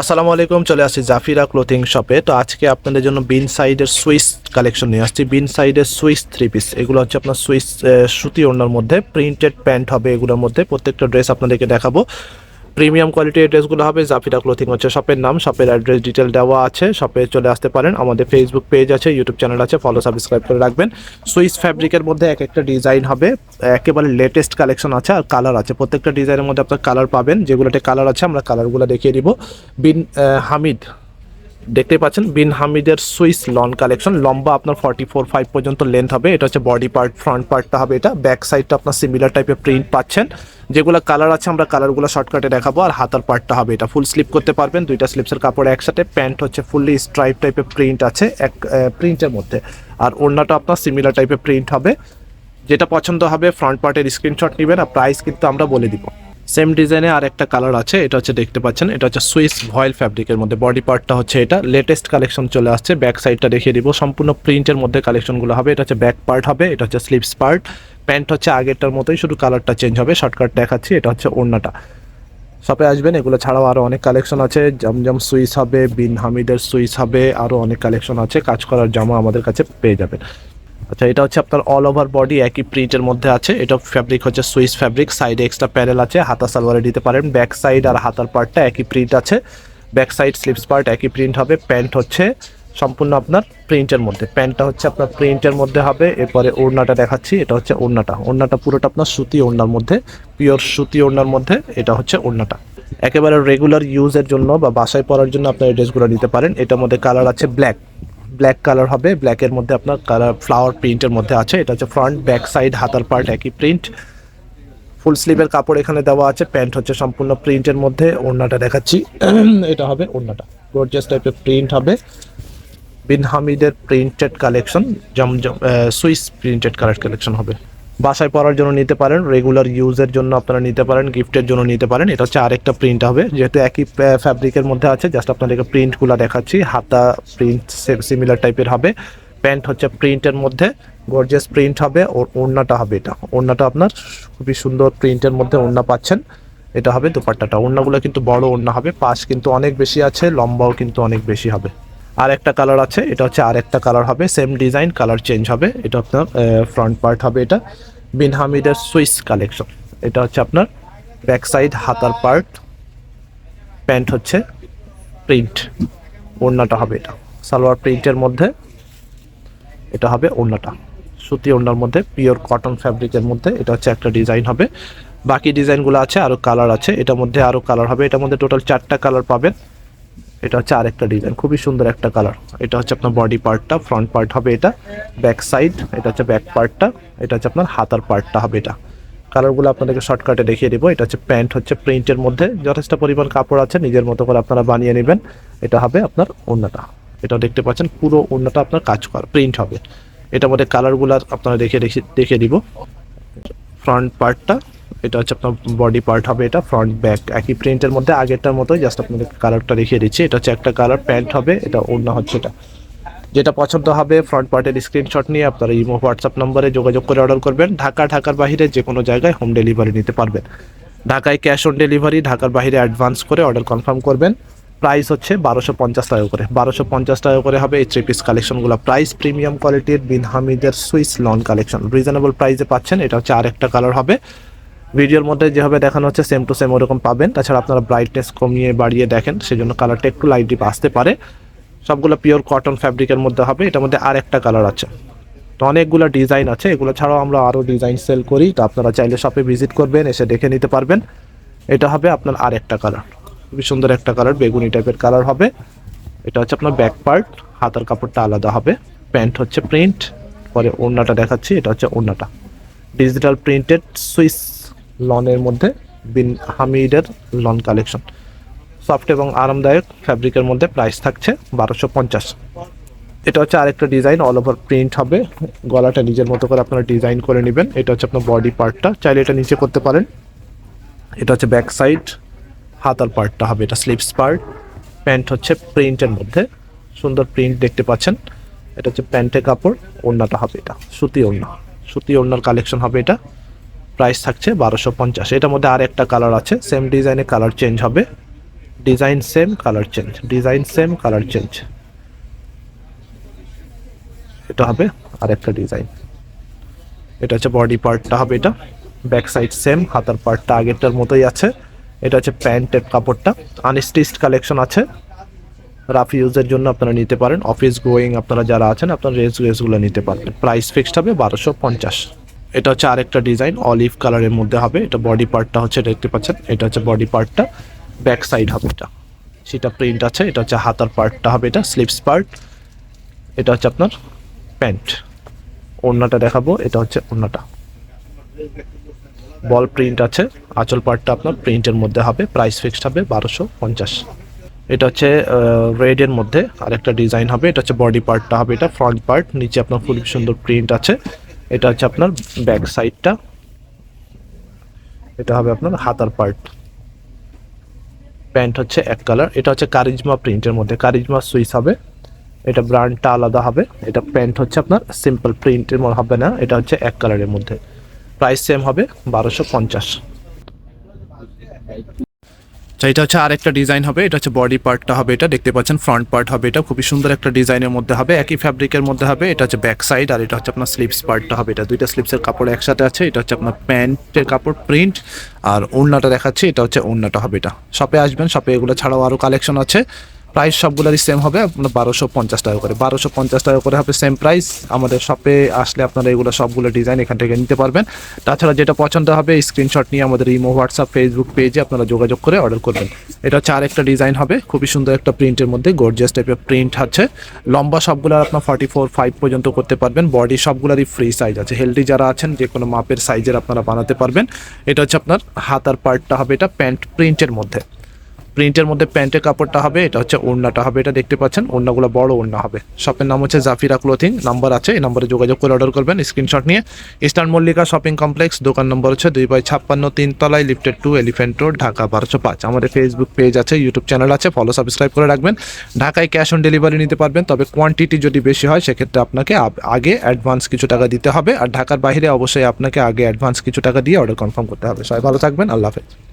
আসসালামু আলাইকুম, চলে আসছি জাফিরা ক্লোথিং শপে তো আজকে আপনাদের জন্য বিন সাইডের সুইস কালেকশন নিয়ে আসছি। বিন সাইডের সুইস থ্রি পিস এগুলো হচ্ছে আপনার সুইস সুতি ওড়নার মধ্যে। প্রিন্টেড প্যান্ট হবে এগুলোর মধ্যে। প্রত্যেকটা ড্রেস আপনাদেরকে দেখাবো। প্রিমিয়াম কোয়ালিটি ড্রেসগুলো হবে জাফিরা ক্লোথিং হচ্ছে শপের নাম শপের অ্যাড্রেস ডিটেল দেওয়া আছে শপে চলে আসতে পারেন। আমাদের ফেসবুক পেজ আছে ইউটিউব চ্যানেল আছে ফলো সাবস্ক্রাইব করে রাখবেন। সুইস ফ্যাব্রিকের মধ্যে এক একটা ডিজাইন হবে, একেবারে লেটেস্ট কালেকশন আছে আর কালার আছে। প্রত্যেকটা ডিজাইনের মধ্যে আপনার কালার পাবেন, যেগুলোতে কালার আছে আমরা কালারগুলো দেখিয়ে দিব। বিন হামিদ দেখতে পাচ্ছেন, বিন হামিদের সুইস লন কালেকশন। লম্বা আপনার ফর্টি ফোর ফাইভ পর্যন্ত লেন্থ হবে। এটা হচ্ছে বডি পার্ট ফ্রন্ট পার্টটা হবে এটা। ব্যাক সাইডটা আপনার সিমিলার টাইপের প্রিন্ট পাচ্ছেন। যেগুলো কালার আছে, আমরা কালারগুলো শর্টকাটে দেখাবো। আর হাতার পার্টটা হবে এটা। ফুল স্লিপ করতে পারবেন। দুইটা স্লিপসের কাপড় একসাথে। প্যান্ট হচ্ছে ফুললি স্ট্রাইপ টাইপের প্রিন্ট আছে, এক প্রিন্টের মধ্যে। আর ওড়নাটা আপনার সিমিলার টাইপের প্রিন্ট হবে। যেটা পছন্দ হবে ফ্রন্ট পার্টের স্ক্রিনশট নেবেন। আর প্রাইস কিন্তু আমরা বলে দিব। সেম ডিজাইনে আর একটা কালার আছে, এটা হচ্ছে দেখতে পাচ্ছেন, এটা হচ্ছে সুইস ভয়েল ফ্যাব্রিকের মধ্যে। বডি পার্টটা হচ্ছে এটা। লেটেস্ট কালেকশন চলে আসছে ব্যাক সাইডটা দেখিয়ে দিব। সম্পূর্ণ প্রিন্টের মধ্যে কালেকশনগুলো হবে। এটা হচ্ছে ব্যাক পার্ট হবে, এটা হচ্ছে স্লিপস পার্ট প্যান্ট হচ্ছে আগেরটার মতোই, শুধু কালারটা চেঞ্জ হবে। শর্টকাট দেখাচ্ছি, এটা হচ্ছে ওড়নাটা। শপে আসবেন, এগুলো ছাড়াও আরও অনেক কালেকশন আছে। জমজম সুইস হবে, বিন হামিদের সুইস হবে আরও অনেক কালেকশন আছে। কাজ করার জামা আমাদের কাছে পেয়ে যাবেন। আচ্ছা এটা হচ্ছে আপনার অল ওভার বডি একই প্রিন্টের মধ্যে আছে। এটা ফ্যাব্রিক হচ্ছে সুইস ফ্যাব্রিক সাইডে এক্সট্রা প্যানেল আছে, হাতা সালোয়ারে দিতে পারেন। ব্যাক সাইড আর হাতার পার্টটা একই প্রিন্ট আছে। ব্যাক সাইড স্লিপস পার্ট একই প্রিন্ট হবে। প্যান্ট হচ্ছে সম্পূর্ণ আপনার প্রিন্টের মধ্যে। প্যান্টটা হচ্ছে আপনার প্রিন্টের মধ্যে হবে। এরপরে ওড়নাটা দেখাচ্ছি। এটা হচ্ছে ওড়নাটা। ওড়নাটা পুরোটা আপনার সুতি ওড়নার মধ্যে পিওর সুতি ওড়নার মধ্যে। এটা হচ্ছে ওড়নাটা। একেবারে রেগুলার ইউজের জন্য বা বাসায় পরার জন্য আপনার এই ড্রেসগুলো নিতে পারেন। এটার মধ্যে কালার আছে ব্ল্যাক ব্ল্যাক কালার হবে ব্ল্যাকের মধ্যে আপনার কালার ফ্লাওয়ার প্রিন্টের মধ্যে আছে, এটা হচ্ছে ফ্রন্ট ব্যাক সাইড হাতার পার্ট একই প্রিন্ট ফুল স্লিভের কাপড় এখানে দেওয়া আছে প্যান্ট হচ্ছে সম্পূর্ণ প্রিন্টের মধ্যে, ওড়নাটা দেখাচ্ছি। এটা হবে ওড়নাটা গর্জিয়াস টাইপের প্রিন্ট হবে। বিন হামিদের printed collection Zamzam Swiss printed colour collection হবে। বাসায় পরার জন্য নিতে পারেন রেগুলার ইউজের জন্য আপনারা নিতে পারেন গিফটের জন্য নিতে পারেন। এটা হচ্ছে আরেকটা প্রিন্ট হবে, যেহেতু একই ফ্যাব্রিকের মধ্যে আছে জাস্ট আপনাদেরকে প্রিন্টগুলো দেখাচ্ছি। হাতা প্রিন্ট সিমিলার টাইপের হবে। প্যান্ট হচ্ছে প্রিন্টের মধ্যে গর্জিয়াস প্রিন্ট হবে, ওর ওড়নাটা হবে এটা। ওড়নাটা আপনার খুবই সুন্দর প্রিন্টের মধ্যে ওড়না পাচ্ছেন, এটা হবে দুপাট্টাটা। ওড়নাগুলো কিন্তু বড় ওড়না হবে, পাশ কিন্তু অনেক বেশি আছে, লম্বাও কিন্তু অনেক বেশি হবে। আর একটা কালার আছে, এটা হচ্ছে আর একটা কালার হবে সেম ডিজাইন কালার চেঞ্জ হবে। এটা আপনার ফ্রন্ট পার্ট হবে এটা। বিন হামিদের সুইস কালেকশন এটা হচ্ছে আপনার ব্যাক সাইড হাতার পার্ট প্যান্ট হচ্ছে প্রিন্ট ওড়নাটা হবে এটা। সালোয়ার প্রিন্টের মধ্যে এটা হবে ওড়নাটা। সুতি ওড়নার মধ্যে পিওর কটন ফ্যাব্রিকের মধ্যে এটা হচ্ছে একটা ডিজাইন হবে। বাকি ডিজাইনগুলো আছে আরও কালার আছে। এটার মধ্যে আরও কালার হবে। এটার মধ্যে টোটাল চারটা কালার পাবেন। এটা হচ্ছে আরেকটা ডিজাইন খুবই সুন্দর একটা কালার এটা হচ্ছে আপনার বডি পার্টটা ফ্রন্ট পার্ট হবে এটা ব্যাক সাইড এটা হচ্ছে ব্যাক পার্টটা এটা হচ্ছে আপনার হাতার পার্টটা হবে এটা। কালারগুলো আপনাদেরকে শর্টকাটে দেখিয়ে দিব। এটা হচ্ছে প্যান্ট হচ্ছে প্রিন্টের মধ্যে, যথেষ্ট পরিমাণ কাপড় আছে, নিজের মতো করে আপনারা বানিয়ে নেবেন। এটা হবে আপনার ওড়নাটা এটা দেখতে পাচ্ছেন, পুরো ওড়নাটা আপনার কাজ করা প্রিন্ট হবে। এটার মধ্যে কালারগুলো আপনারা দেখে দেখে দিব। ফ্রন্ট পার্টটা এটা হচ্ছে আপনার বডি পার্ট হবে এটা ফ্রন্ট ব্যাক একই প্রিন্টের মধ্যে, আগেরটার মতোই জাস্ট আপনাদের কালারটা দেখিয়ে দিচ্ছি। এটা হচ্ছে একটা কালার প্যান্ট হবে, এটা ওড়না হচ্ছে এটা। যেটা পছন্দ হবে ফ্রন্ট পার্টের স্ক্রিনশট নিয়ে আপনারা ইমো, হোয়াটসঅ্যাপ নম্বরে যোগাযোগ করে অর্ডার করবেন। ঢাকা, ঢাকার বাইরে যে কোনো জায়গায় হোম ডেলিভারি নিতে পারবেন। ঢাকায় ক্যাশ অন ডেলিভারি ঢাকার বাইরে অ্যাডভান্স করে অর্ডার কনফার্ম করবেন। প্রাইস হচ্ছে বারোশো পঞ্চাশ টাকা করে। বারোশো পঞ্চাশ টাকা করে হবে এই থ্রি পিস কালেকশনগুলো প্রাইস প্রিমিয়াম কোয়ালিটির বিন হামিদের সুইস লন কালেকশন রিজনেবল প্রাইসে পাচ্ছেন, এটা হচ্ছে আর একটা কালার হবে। ভিডিওর মধ্যে যেভাবে দেখানো হচ্ছে সেম টু সেম ওরকম পাবেন। তাছাড়া আপনারা ব্রাইটনেস কমিয়ে বাড়িয়ে দেখেন, সেজন্য কালারটা একটু লাইট ডিপ আসতে পারে। সবগুলো পিওর কটন ফ্যাব্রিকের মধ্যে হবে, এটার মধ্যে আর একটা কালার আছে। তো অনেকগুলো ডিজাইন আছে, এগুলো ছাড়াও আমরা আরও ডিজাইন সেল করি, তো আপনারা চাইলে শপে ভিজিট করবেন, এসে দেখে নিতে পারবেন। এটা হবে আপনার আর একটা কালার খুবই সুন্দর একটা কালার বেগুনি টাইপের কালার হবে। এটা হচ্ছে আপনার ব্যাক পার্ট হাতার কাপড়টা আলাদা হবে। প্যান্ট হচ্ছে প্রিন্ট পরে ওড়নাটা দেখাচ্ছি, এটা হচ্ছে ওড়নাটা। ডিজিটাল প্রিন্টেড সুইস লনের মধ্যে বিন হামিদের লন কালেকশন। সফট এবং আরামদায়ক ফ্যাব্রিকের মধ্যে প্রাইস থাকছে বারোশো পঞ্চাশ। এটা হচ্ছে আরেকটা ডিজাইন অল ওভার প্রিন্ট হবে। গলাটা নিজের মতো করে আপনারা ডিজাইন করে নেবেন। এটা হচ্ছে আপনার বডি পার্টটা চাইলে এটা নিচে করতে পারেন। এটা হচ্ছে ব্যাক সাইড হাতার পার্টটা হবে এটা স্লিপস পার্ট প্যান্ট হচ্ছে প্রিন্টের মধ্যে। সুন্দর প্রিন্ট দেখতে পাচ্ছেন। এটা হচ্ছে প্যান্টের কাপড়, ওড়নাটা হবে এটা, সুতি ওড়না। সুতি ওড়নার কালেকশন হবে এটা। প্রাইস থাকছে বারোশো পঞ্চাশ। এটার মধ্যে আর একটা কালার আছে সেম ডিজাইনের কালার চেঞ্জ হবে। Design same colour change design same colour change এটা হবে আর একটা ডিজাইন এটা হচ্ছে বডি পার্টটা হবে এটা। ব্যাক সাইড সেম হাতার পার্টটা আগেরটার মতোই আছে। এটা হচ্ছে প্যান্টের কাপড়টা। আনস্টিচড কালেকশন আছে। রাফ ইউজের জন্য আপনারা নিতে পারেন। অফিস গোয়িং আপনারা যারা আছেন, আপনারা রেস রেসগুলো নিতে পারবেন। প্রাইস ফিক্সড হবে বারোশো পঞ্চাশ। এটা হচ্ছে আরেকটা ডিজাইন, অলিভ কালারের মধ্যে হবে। এটা বডি পার্টটা হচ্ছে, দেখতে পাচ্ছেন, এটা হচ্ছে বডি পার্টটা। ব্যাক সাইড হবে এটা। সেটা প্রিন্ট আছে, এটা হচ্ছে হাতার পার্টটা হবে এটা, স্লিপস পার্ট। এটা হচ্ছে আপনার প্যান্ট। ওড়নাটা দেখাবো, এটা হচ্ছে ওড়নাটা। বল প্রিন্ট আছে, আঁচল পার্টটা আপনার প্রিন্টের মধ্যে হবে, প্রাইস ফিক্সড হবে বারোশো পঞ্চাশ। এটা হচ্ছে রেডের মধ্যে আরেকটা ডিজাইন হবে, এটা হচ্ছে বডি পার্টটা হবে এটা, ফ্রন্ট পার্ট, নিচে আপনার খুব সুন্দর প্রিন্ট আছে। এটা হচ্ছে আপনার ব্যাক সাইডটা। এটা হবে আপনার হাতার পার্ট। প্যান্ট হচ্ছে এক কালার। এটা হচ্ছে কারিজমা প্রিন্টের মধ্যে। কারিজমা সুইস হবে। এটা ব্র্যান্ডটা আলাদা হবে। এটা প্যান্ট হচ্ছে আপনার সিম্পল প্রিন্টের মধ্যে হবে না। এটা হচ্ছে এক কালারের মধ্যে। প্রাইস সেম হবে বারোশো পঞ্চাশ। আচ্ছা এটা হচ্ছে আর একটা ডিজাইন হবে, এটা হচ্ছে বডি পার্টটা হবে, এটা দেখতে পাচ্ছেন ফ্রন্ট পার্ট হবে, এটা খুবই সুন্দর একটা ডিজাইনের মধ্যে হবে, একই ফ্যাব্রিকের মধ্যে হবে, এটা হচ্ছে ব্যাক সাইড আর এটা হচ্ছে আপনার স্লিপস পার্টটা হবে, এটা দুইটা স্লিপসের কাপড় একসাথে আছে, এটা হচ্ছে আপনার প্যান্টের কাপড় প্রিন্ট আর ওড়নাটা দেখাচ্ছি, এটা হচ্ছে ওড়নাটা হবে এটা। শপে আসবেন শপে এগুলো ছাড়াও আরও কালেকশন আছে। প্রাইস সবগুলোরই সেম হবে, আপনার বারোশো পঞ্চাশ টাকা করে। বারোশো পঞ্চাশ টাকা করে হবে সেম প্রাইস আমাদের শপে আসলে আপনারা এগুলো সবগুলো ডিজাইন এখান থেকে নিতে পারবেন। তাছাড়া যেটা পছন্দ হবে স্ক্রিনশট নিয়ে আমাদের ইমো হোয়াটসঅ্যাপ ফেসবুক পেজে আপনারা যোগাযোগ করে অর্ডার করবেন। এটা হচ্ছে আরেকটা ডিজাইন হবে, খুবই সুন্দর একটা প্রিন্টের মধ্যে গর্জিয়াস টাইপের প্রিন্ট আছে। লম্বা সবগুলো আপনার ফর্টি ফোর ফাইভ পর্যন্ত করতে পারবেন। বডি সবগুলোরই ফ্রি সাইজ আছে। হেলদি যারা আছেন, যে কোনো মাপের সাইজের আপনারা বানাতে পারবেন। এটা হচ্ছে আপনার হাতার পার্টটা হবে এটা প্যান্ট প্রিন্টের মধ্যে। প্রিন্টের মধ্যে প্যান্টের কাপড়টা হবে, এটা হচ্ছে ওড়নাটা হবে, এটা দেখতে পাচ্ছেন, ওড়নাগুলো বড় ওড়না হবে। শপের নাম হচ্ছে জাফিরা ক্লোথিং, নাম্বার আছে, এই নাম্বারে যোগাযোগ করে অর্ডার করবেন স্ক্রিনশট নিয়ে। ইস্টার্ন মল্লিকা শপিং কমপ্লেক্স, দোকান নম্বর হচ্ছে দুই বাই ছাপ্পান্ন তিনতলায় lifted two elephant road, Dhaka বারোশো পাঁচ। আমাদের ফেসবুক পেজ আছে ইউটিউব চ্যানেল আছে ফলো সাবস্ক্রাইব করে রাখবেন। ঢাকায় ক্যাশ অন ডেলিভারি নিতে পারবেন, তবে কোয়ান্টিটি যদি বেশি হয়, সেক্ষেত্রে আপনাকে আগে অ্যাডভান্স কিছু টাকা দিতে হবে। আর ঢাকার বাইরে অবশ্যই আপনাকে আগে অ্যাডভান্স কিছু টাকা দিয়ে অর্ডার কনফার্ম করতে হবে। সবাই ভালো থাকবেন, আল্লাহ হাফেজ।